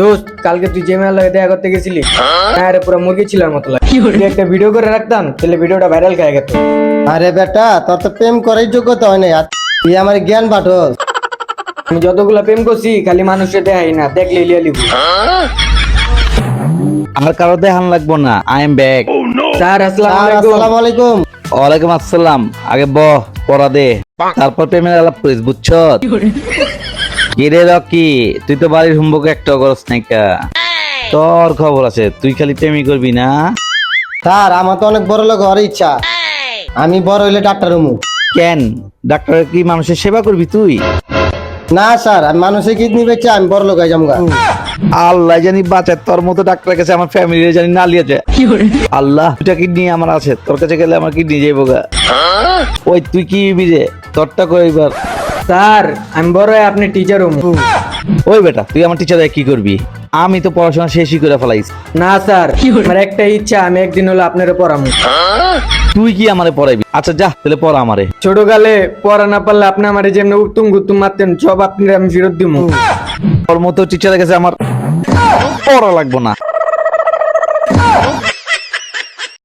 দোস্ত কালকে তুই যে মেলা দেখা করতে গেছিলি হ্যাঁ রে পুরো মুরগি ছিলার মতো লাগে। একটা ভিডিও করে রাখতাম তাহলে ভিডিওটা ভাইরাল খেয়ে গেত। আরে বেটা তোর তো প্রেম করার যোগ্যতা হয় আর তুই আমার জ্ঞান বাটস। আমি যতগুলা প্রেম করছি খালি মানুষের দেখাই না দেখলে লিয়া লিবু। আর কারও দেখান লাগবো না আই এম ব্যাক স্যার আসসালামু আর আলাইকুম। ওয়ালাইকুম আসসালাম। আগে ব পড়া দে। তারপর প্রেমের আলাপ করিস বুঝছ? কি রকি? তুই তো বাড়ির হুম্বকে একটা করস নাইকা তোর খবর আছে তুই খালি প্রেমই করবি না? স্যার আমার তো অনেক বড় লোক হওয়ার ইচ্ছা। আমি বড় হইলে ডাক্তার হমু। কেন? ডাক্তার কি মানুষের সেবা করবি তুই? না স্যার আমি মানুষের কিডনি বেচে আমি বড় লোক হয়ে যামগা আল্লাহ জানি বাঁচায় তোর মতো ডাক্তার কাছে আমার ফ্যামিলি জানি না লিয়েছে। আল্লাহ দুটা কিডনি আমার আছে তোর কাছে গেলে আমার কিডনি যাইব গা। ওই তুই কি বিরে তোরটা কই এবার স্যার আমি বড় হয়ে আপনি টিচার হমু ওই বেটা তুই আমার টিচার কি করবি? আমি তো পড়াশোনা শেষই করে ফেলাইছি না স্যার আমার একটা ইচ্ছা আমি একদিন হলো আপনারা পড়ামু তুই কি আমারে পড়াইবি? আচ্ছা যা তাহলে পড়া আমারে। ছোট ছোটকালে পড়া না পারলে আপনি আমার যেমনি উত্তুম গুত্তুম মারতেন সব আপনি আমি ফেরত দিব তোর মতো টিচারের কাছে আমার পড়া লাগবো না।